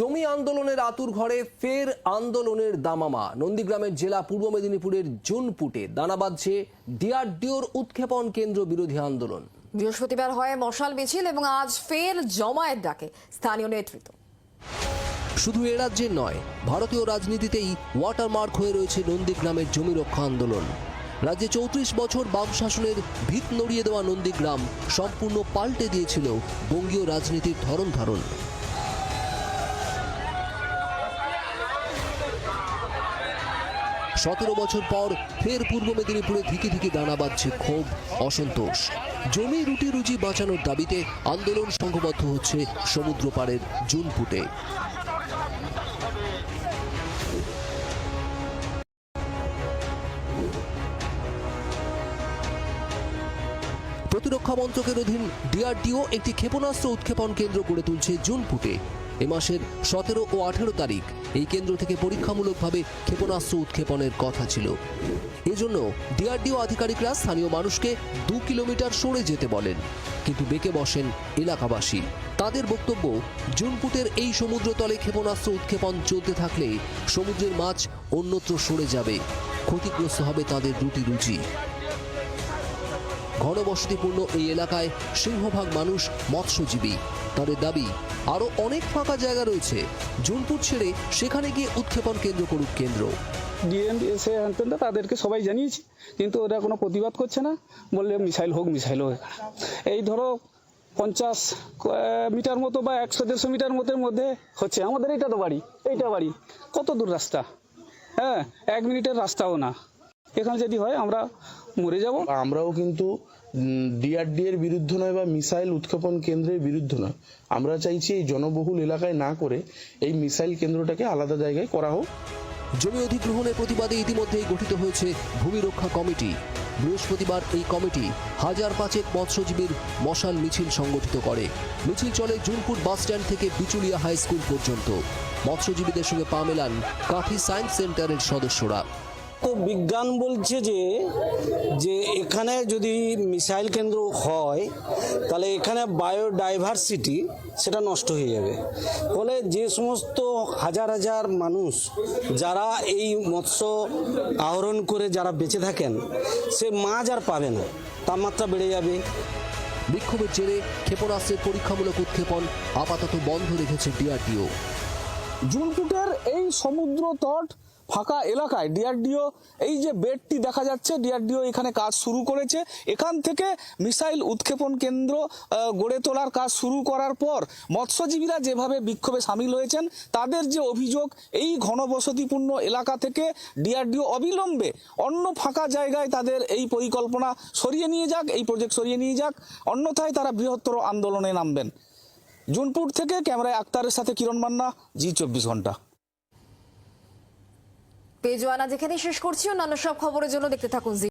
জমি আন্দোলনের আতুর ঘরে ফের আন্দোলনের দামামা। নন্দীগ্রামের জেলা পূর্ব মেদিনীপুরের জুনপুটে দানা বাঁধছে ডিআরডিওর উৎক্ষেপণ কেন্দ্র বিরোধী আন্দোলন। বৃহস্পতিবার হয় মশাল মিছিল এবং আজ ফের জমায়েত ডাকে স্থানীয় নেতৃত্ব। শুধু এ রাজ্যে নয় ভারতীয় রাজনীতিতেই ওয়াটারমার্ক হয়ে রয়েছে নন্দীগ্রামের জমি রক্ষা আন্দোলন। রাজ্যে চৌত্রিশ বছর বাম শাসনের ভিত নড়িয়ে দেওয়া নন্দীগ্রাম সম্পূর্ণ পাল্টে দিয়েছিল বঙ্গীয় রাজনীতির ধরন ধারণ। সতেরো বছর পর ফের পূর্ব মেদিনীপুরে ধিকে ধিকে দানা বাঁধছে ক্ষোভ, অসন্তোষ। জমি, রুটি, রুজি বাঁচানোর দাবিতে আন্দোলন সংঘবদ্ধ হচ্ছে সমুদ্র পাড়ের জুনপুটে। প্রতিরক্ষা মন্ত্রকের অধীন ডিআরডিও একটি ক্ষেপণাস্ত্র উৎক্ষেপণ কেন্দ্র গড়ে তুলছে জুনপুটে। এ মাসের সতেরো ও আঠেরো তারিখ এই কেন্দ্র থেকে পরীক্ষামূলকভাবে ক্ষেপণাস্ত্র উৎক্ষেপণের কথা ছিল। এজন্য ডিআরডিও আধিকারিকরা স্থানীয় মানুষকে দু কিলোমিটার সরে যেতে বলেন, কিন্তু বেঁকে বসেন এলাকাবাসী। তাদের বক্তব্য জুনপুটের এই সমুদ্রতলে ক্ষেপণাস্ত্র উৎক্ষেপণ চলতে থাকলে সমুদ্রের মাছ অন্যত্র সরে যাবে, ক্ষতিগ্রস্ত হবে তাদের রুটি রুচি। ঘনবসতিপূর্ণ এই এলাকায় সিংহভাগ মানুষ মৎস্যজীবী। তাদের দাবি, আরও অনেক ফাঁকা জায়গা রয়েছে। জুনপুর ছেড়ে সেখানে গিয়ে উৎক্ষেপণ কেন্দ্র করুক কেন্দ্র। ডিএম এসে তাদেরকে সবাই জানিয়েছি, কিন্তু ওরা কোনো প্রতিবাদ করছে না। বললে মিসাইল হোক মিসাইল হোক। এই ধরো পঞ্চাশ মিটার মতো বা একশো, দেড়শো মিটার মতের মধ্যে হচ্ছে। আমাদের এইটা তো বাড়ি, এইটা বাড়ি। কত দূর রাস্তা? হ্যাঁ এক মিনিটের রাস্তাও না। এখানে যদি হয় আমরা মরে যাব। আমরাও কিন্তু ডিআরডি এর বিরুদ্ধে নয় বা মিসাইল উৎক্ষেপণ কেন্দ্রের বিরুদ্ধে নয়। আমরা চাইছি এই জনবহুল এলাকায় না করে এই মিসাইল কেন্দ্রটাকে আলাদা জায়গায় করা হোক। জমি অধিগ্রহণের প্রতিবাদে ইতিমধ্যেই গঠিত হয়েছে ভূমি রক্ষা কমিটি। বৃহস্পতিবার এই কমিটি হাজার পাঁচেক মৎস্যজীবীর মশাল মিছিল সংগঠিত করে। মিছিল চলে জুনপুর বাসস্ট্যান্ড থেকে বিচুলিয়া হাই স্কুল পর্যন্ত। মৎস্যজীবীদের সঙ্গে পা মেলান কাঠি সায়েন্স সেন্টারের সদস্যরা। তো বিজ্ঞান বলছে যে যে এখানে যদি মিসাইল কেন্দ্র হয় তাহলে এখানে বায়োডাইভার্সিটি সেটা নষ্ট হয়ে যাবে। ফলে যে সমস্ত হাজার হাজার মানুষ যারা এই মৎস্য আহরণ করে যারা বেঁচে থাকেন সে মাছ আর পাবে না তাপমাত্রা বেড়ে যাবে। বিক্ষোভের জেরে ক্ষেপণাস্ত্রের পরীক্ষামূলক উৎক্ষেপণ আপাতত বন্ধ রেখেছে ডিআরডিও। জুনপুটের এই সমুদ্র তট ফাঁকা এলাকায় ডিআরডিও, এই যে বেডটি দেখা যাচ্ছে, ডিআরডিও এখানে কাজ শুরু করেছে। এখান থেকে মিসাইল উৎক্ষেপণ কেন্দ্র গড়ে তোলার কাজ শুরু করার পর মৎস্যজীবীরা যেভাবে বিক্ষোভে সামিল হয়েছেন, তাদের যে অভিযোগ, এই ঘনবসতিপূর্ণ এলাকা থেকে ডিআরডিও অবিলম্বে অন্য ফাঁকা জায়গায় তাদের এই পরিকল্পনা সরিয়ে নিয়ে যাক, এই প্রজেক্ট সরিয়ে নিয়ে যাক, অন্যথায় তারা বৃহত্তর আন্দোলনে নামবেন। জুনপুর থেকে ক্যামেরায় আক্তারের সাথে কিরণ মান্না, জি চব্বিশ ঘণ্টা। পেজওয়ানা যেখানে শেষ করছি অন্যান্য সব খবরের জন্য দেখতে থাকুন